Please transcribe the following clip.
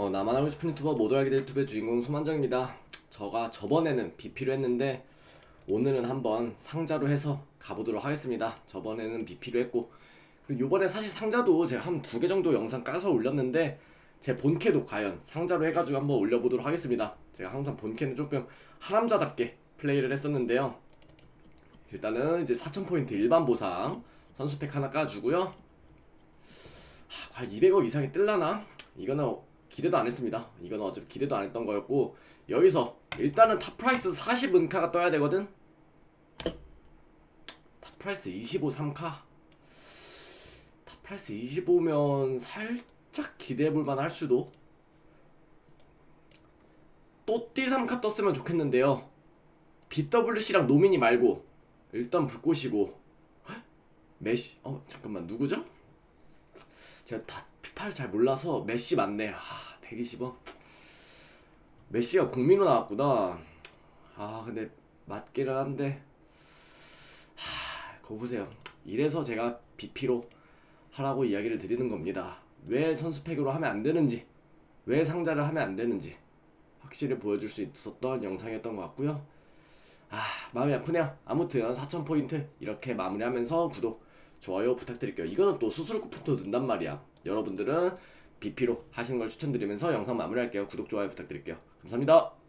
어, 나만 알고 싶은 유튜버 모두 알게 될 유튜브의 주인공 소만정입니다. 저가 저번에는 BP로 했는데 오늘은 한번 상자로 해서 가보도록 하겠습니다. 저번에는 BP로 했고 그리고 요번에 사실 상자도 제가 한 두 개 정도 영상 까서 올렸는데 제 본캐도 과연 상자로 해가지고 한번 올려보도록 하겠습니다. 제가 항상 본캐는 조금 하남자답게 플레이를 했었는데요. 일단은 이제 4,000포인트 일반 보상 선수팩 하나 까주고요. 하, 과연 200억 이상이 뜰라나? 이거는 기대도 안 했습니다. 이거는 어차피 기대도 안 했던 거였고 여기서 일단은 탑 프라이스 40 은카가 떠야 되거든. 탑 프라이스 25 3카. 탑 프라이스 25면 살짝 기대해 볼 만할 수도. 또띠 3카 떴으면 좋겠는데요. BWC랑 노미니 말고 일단 불꽃이고 헉? 메시 어 잠깐만 누구죠? 제가 다 피파를 잘 몰라서 메시 맞네. 아, 120원. 메시가 공민으로 나왔구나. 아, 근데 맞기는 한데. 하, 그거 보세요. 이래서 제가 BP로 하라고 이야기를 드리는 겁니다. 왜 선수팩으로 하면 안 되는지, 왜 상자를 하면 안 되는지 확실히 보여줄 수 있었던 영상이었던 것 같고요. 아, 마음이 아프네요. 아무튼 4,000포인트 이렇게 마무리하면서 구독, 좋아요 부탁드릴게요. 이거는 또 수수료 쿠폰도 든단 말이야. 여러분들은 BP로 하시는 걸 추천드리면서 영상 마무리할게요. 구독, 좋아요 부탁드릴게요. 감사합니다.